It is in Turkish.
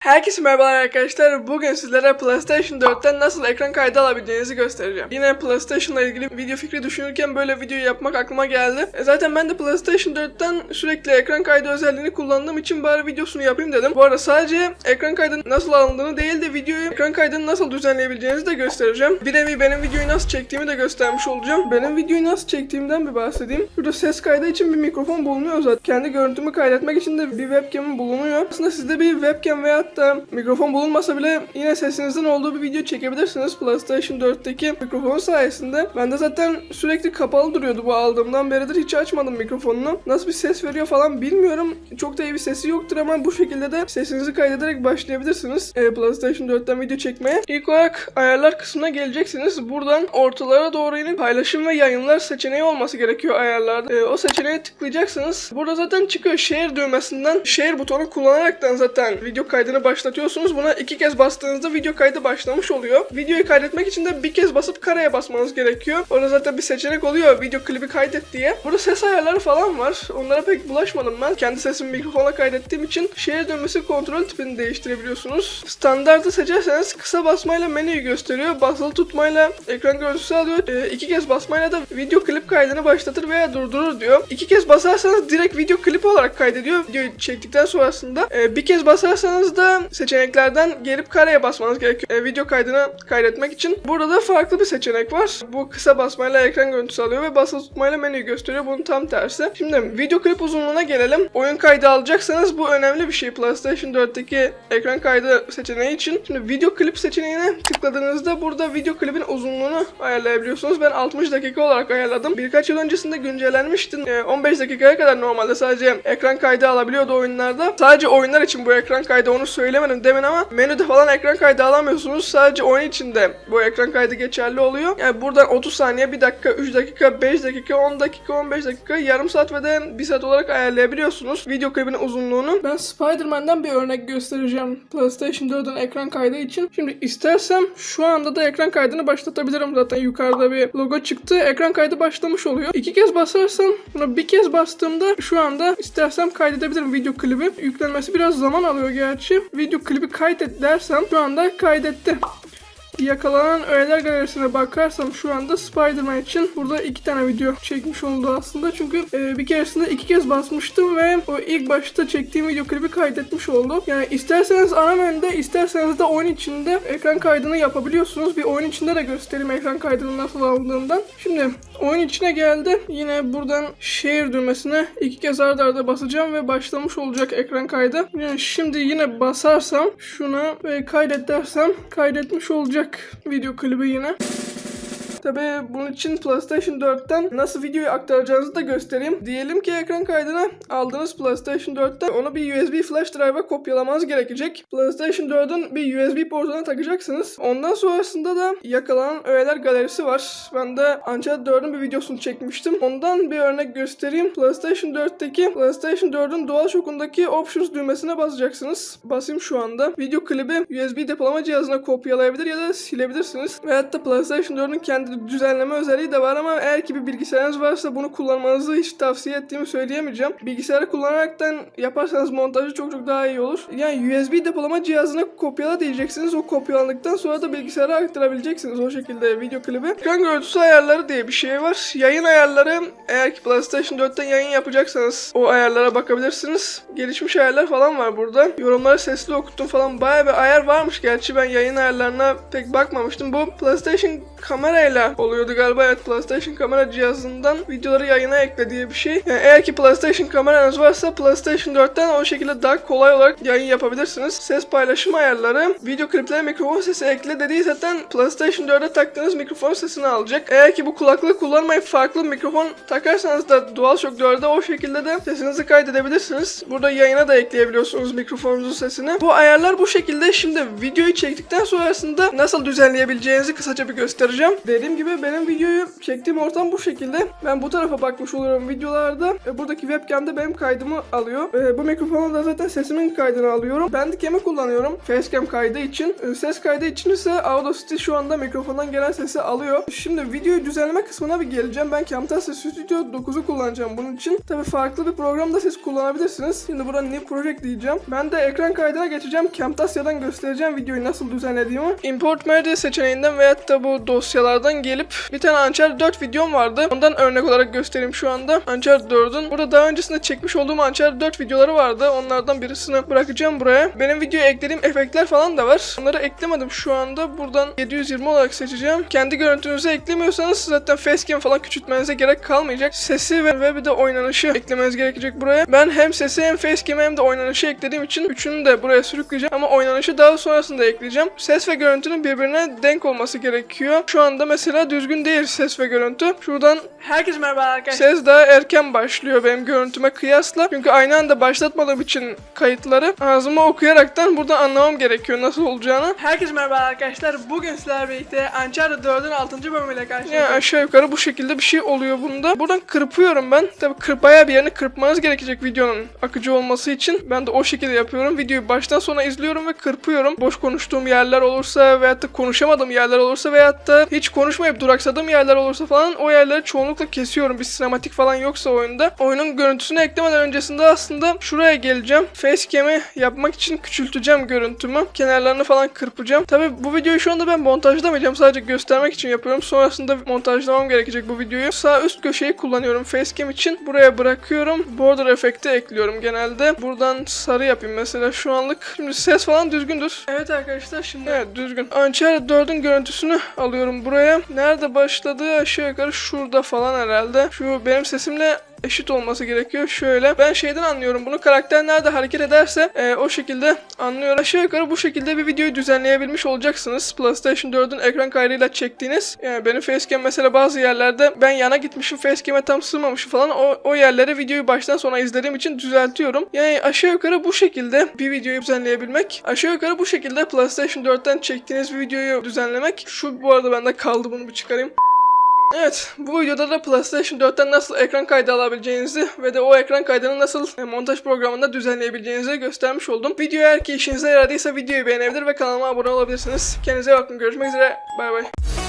Herkese merhabalar arkadaşlar. Bugün sizlere PlayStation 4'ten nasıl ekran kaydı alabileceğinizi göstereceğim. Yine PlayStation ile ilgili video fikri düşünürken böyle videoyu yapmak aklıma geldi. E zaten ben de PlayStation 4'ten sürekli ekran kaydı özelliğini kullandığım için bari videosunu yapayım dedim. Bu arada sadece ekran kaydının nasıl alındığını değil de videoyu ekran kaydını nasıl düzenleyebileceğinizi de göstereceğim. Bir nevi benim videoyu nasıl çektiğimi de göstermiş olacağım. Benim videoyu nasıl çektiğimden bir bahsedeyim. Burada ses kaydı için bir mikrofon bulunuyor zaten. Kendi görüntümü kaydetmek için de bir webcam'im bulunuyor. Aslında sizde bir webcam veya da mikrofon bulunmasa bile yine sesinizin olduğu bir video çekebilirsiniz PlayStation 4'teki mikrofon sayesinde. Ben de zaten sürekli kapalı duruyordu bu aldığımdan beridir hiç açmadım mikrofonunu. Nasıl bir ses veriyor falan bilmiyorum. Çok da iyi bir sesi yoktur ama bu şekilde de sesinizi kaydederek başlayabilirsiniz e, PlayStation 4'ten video çekmeye. İlk olarak ayarlar kısmına geleceksiniz. Buradan ortalara doğru inip paylaşım ve yayınlar seçeneği olması gerekiyor ayarlarda. E, o seçeneğe tıklayacaksınız. Burada zaten çıkıyor share düğmesinden share butonu kullanaraktan zaten video kaydını başlatıyorsunuz. Buna iki kez bastığınızda video kaydı başlamış oluyor. Videoyu kaydetmek için de bir kez basıp kareye basmanız gerekiyor. Orada zaten bir seçenek oluyor video klibi kaydet diye. Burada ses ayarları falan var. Onlara pek bulaşmadım ben. Kendi sesimi mikrofona kaydettiğim için share düğmesi kontrol tipini değiştirebiliyorsunuz. Standartı seçerseniz kısa basmayla menüyü gösteriyor. Basılı tutmayla ekran görüntüsü alıyor. E, iki kez basmayla da video klip kaydını başlatır veya durdurur diyor. İki kez basarsanız direkt video klip olarak kaydediyor. Videoyu çektikten sonrasında. E, bir kez basarsanız da seçeneklerden gelip kareye basmanız gerekiyor. E, video kaydını kaydetmek için. Burada da farklı bir seçenek var. Bu kısa basmayla ekran görüntüsü alıyor ve basılı tutmayla menüyü gösteriyor. Bunun tam tersi. Şimdi video klip uzunluğuna gelelim. Oyun kaydı alacaksanız bu önemli bir şey. PlayStation 4'teki ekran kaydı seçeneği için. Şimdi video klip seçeneğine tıkladığınızda burada video klibin uzunluğunu ayarlayabiliyorsunuz. Ben 60 dakika olarak ayarladım. Birkaç yıl öncesinde güncellenmişti. E, 15 dakikaya kadar normalde sadece ekran kaydı alabiliyordu oyunlarda. Sadece oyunlar için bu ekran kaydı onu söylemedim demin ama menüde falan ekran kaydı alamıyorsunuz. Sadece oyun içinde bu ekran kaydı geçerli oluyor. Yani buradan 30 saniye, 1 dakika, 3 dakika, 5 dakika, 10 dakika, 15 dakika, yarım saat ve de 1 saat olarak ayarlayabiliyorsunuz video klibinin uzunluğunu. Ben Spider-Man'den bir örnek göstereceğim PlayStation 4'ün ekran kaydı için. Şimdi istersem şu anda da ekran kaydını başlatabilirim. Zaten yukarıda bir logo çıktı. Ekran kaydı başlamış oluyor. İki kez basarsam, buna bir kez bastığımda şu anda istersem kaydedebilirim video klibi. Yüklenmesi biraz zaman alıyor gerçi. Video klibi kaydet dersem şu anda kaydetti. Yakalanan öğeler galerisine bakarsam şu anda Spider-Man için burada iki tane video çekmiş oldu aslında. Çünkü e, bir keresinde iki kez basmıştım ve o ilk başta çektiğim video klibi kaydetmiş oldu. Yani isterseniz ana menüde isterseniz de oyun içinde ekran kaydını yapabiliyorsunuz. Bir oyun içinde de göstereyim ekran kaydını nasıl aldığımdan. Şimdi oyun içine geldi. Yine buradan share düğmesine iki kez arda arda basacağım ve başlamış olacak ekran kaydı. Yani şimdi yine basarsam şuna ve kaydet dersem kaydetmiş olacak video klibi yine. Tabi bunun için PlayStation 4'ten nasıl videoyu aktaracağınızı da göstereyim. Diyelim ki ekran kaydını aldınız PlayStation 4'ten. Onu bir USB flash drive'a kopyalamanız gerekecek. PlayStation 4'ün bir USB portuna takacaksınız. Ondan sonrasında da yakalanan öğeler galerisi var. Ben de Uncharted 4'ün bir videosunu çekmiştim. Ondan bir örnek göstereyim. PlayStation 4'teki PlayStation 4'ün DualShock'undaki Options düğmesine basacaksınız. Basayım şu anda. Video klibi USB depolama cihazına kopyalayabilir ya da silebilirsiniz. Ve hatta PlayStation 4'ün kendi düzenleme özelliği de var ama eğer ki bir bilgisayarınız varsa bunu kullanmanızı hiç tavsiye ettiğimi söyleyemeyeceğim. Bilgisayarı kullanaraktan yaparsanız montajı çok çok daha iyi olur. Yani USB depolama cihazına kopyala diyeceksiniz. O kopyalandıktan sonra da bilgisayara aktarabileceksiniz o şekilde video klibi. Ekran görüntüsü ayarları diye bir şey var. Yayın ayarları eğer ki PlayStation 4'ten yayın yapacaksanız o ayarlara bakabilirsiniz. Gelişmiş ayarlar falan var burada. Yorumları sesli okuttum falan bayağı bir ayar varmış. Gerçi ben yayın ayarlarına pek bakmamıştım. Bu PlayStation kamerayla oluyordu galiba. Evet PlayStation kamera cihazından videoları yayına ekle diye bir şey. Yani eğer ki PlayStation kameranız varsa PlayStation 4'ten o şekilde daha kolay olarak yayın yapabilirsiniz. Ses paylaşım ayarları, video kliplere mikrofon sesi ekle dediği zaten PlayStation 4'e taktığınız mikrofon sesini alacak. Eğer ki bu kulaklığı kullanmayıp farklı mikrofon takarsanız da DualShock 4'e o şekilde de sesinizi kaydedebilirsiniz. Burada yayına da ekleyebiliyorsunuz mikrofonunuzun sesini. Bu ayarlar bu şekilde. Şimdi videoyu çektikten sonrasında nasıl düzenleyebileceğinizi kısaca bir göstereceğim. Dediğim Dediğim gibi benim videoyu çektiğim ortam bu şekilde. Ben bu tarafa bakmış oluyorum videolarda. E, buradaki webcam'de benim kaydımı alıyor. E, bu mikrofonla da zaten sesimin kaydını alıyorum. Bandicam'i kullanıyorum facecam kaydı için. E, ses kaydı için ise Audacity şu anda mikrofondan gelen sesi alıyor. Şimdi videoyu düzenleme kısmına bir geleceğim. Ben Camtasia Studio 9'u kullanacağım bunun için. Tabi farklı bir programda siz kullanabilirsiniz. Şimdi burada New Project diyeceğim. Ben de ekran kaydına geçeceğim. Camtasia'dan göstereceğim videoyu nasıl düzenlediğimi. Import Media seçeneğinden veyahut da bu dosyalardan gelip bir tane Uncharted 4 videom vardı. Ondan örnek olarak göstereyim şu anda. Uncharted 4'ün. Burada daha öncesinde çekmiş olduğum Uncharted 4 videoları vardı. Onlardan birisini bırakacağım buraya. Benim videoya eklediğim efektler falan da var. Onları eklemedim şu anda. Buradan 720 olarak seçeceğim. Kendi görüntünüzü eklemiyorsanız zaten facecam falan küçültmenize gerek kalmayacak. Sesi ve, ve bir de oynanışı eklemeniz gerekecek buraya. Ben hem sesi hem facecam'i hem de oynanışı eklediğim için üçünü de buraya sürükleyeceğim. Ama oynanışı daha sonrasında ekleyeceğim. Ses ve görüntünün birbirine denk olması gerekiyor. Şu anda mesela düzgün değil ses ve görüntü. Şuradan Herkese merhaba arkadaşlar. Ses daha erken başlıyor benim görüntüme kıyasla. Çünkü aynı anda başlatmadığım için kayıtları ağzıma okuyaraktan buradan anlamam gerekiyor nasıl olacağını. Herkese merhaba arkadaşlar. Bugün sizlerle birlikte Uncharted 4'ün 6. bölümüyle Yani karşınızdayım. aşağı yukarı bu şekilde bir şey oluyor bunda. Buradan kırpıyorum ben. Tabi kırp bayağı bir yerini kırpmanız gerekecek videonun akıcı olması için. Ben de o şekilde yapıyorum. Videoyu baştan sona izliyorum ve kırpıyorum. Boş konuştuğum yerler olursa veyahut da konuşamadığım yerler olursa veyahut da hiç konuşmayıp duraksadığım yerler olursa falan o yerleri çoğunlukla kesiyorum. Bir sinematik falan yoksa oyunda. Oyunun görüntüsünü eklemeden öncesinde aslında şuraya geleceğim. Facecam'i yapmak için küçülteceğim görüntümü. Kenarlarını falan kırpacağım. Tabi bu videoyu şu anda ben montajlamayacağım. Sadece göstermek için yapıyorum. Sonrasında montajlamam gerekecek bu videoyu. Sağ üst köşeyi kullanıyorum facecam için. Buraya bırakıyorum. Border efekti ekliyorum genelde. Buradan sarı yapayım mesela şu anlık. Şimdi ses falan düzgündür. Evet arkadaşlar şimdi Evet düzgün. Uncharted 4'ün görüntüsünü alıyorum buraya. Nerede başladığı aşağı yukarı şurada falan herhalde. Şu benim sesimle eşit olması gerekiyor. Şöyle ben şeyden anlıyorum bunu karakter nerede hareket ederse e, o şekilde anlıyorum. Aşağı yukarı bu şekilde bir videoyu düzenleyebilmiş olacaksınız. PlayStation 4'ün ekran kaydıyla çektiğiniz. Yani benim facecam mesela bazı yerlerde ben yana gitmişim facecam'e tam sığmamışım falan. O, o yerlere videoyu baştan sona izlediğim için düzeltiyorum. Yani aşağı yukarı bu şekilde bir videoyu düzenleyebilmek. Aşağı yukarı bu şekilde PlayStation 4'ten çektiğiniz videoyu düzenlemek. Şu bu arada bende kaldı bunu bir çıkarayım. Evet, bu videoda da PlayStation 4'ten nasıl ekran kaydı alabileceğinizi ve de o ekran kaydını nasıl e, montaj programında düzenleyebileceğinizi göstermiş oldum. Video eğer ki işinize yaradıysa videoyu beğenebilir ve kanalıma abone olabilirsiniz. Kendinize bakın, görüşmek üzere, bay bay.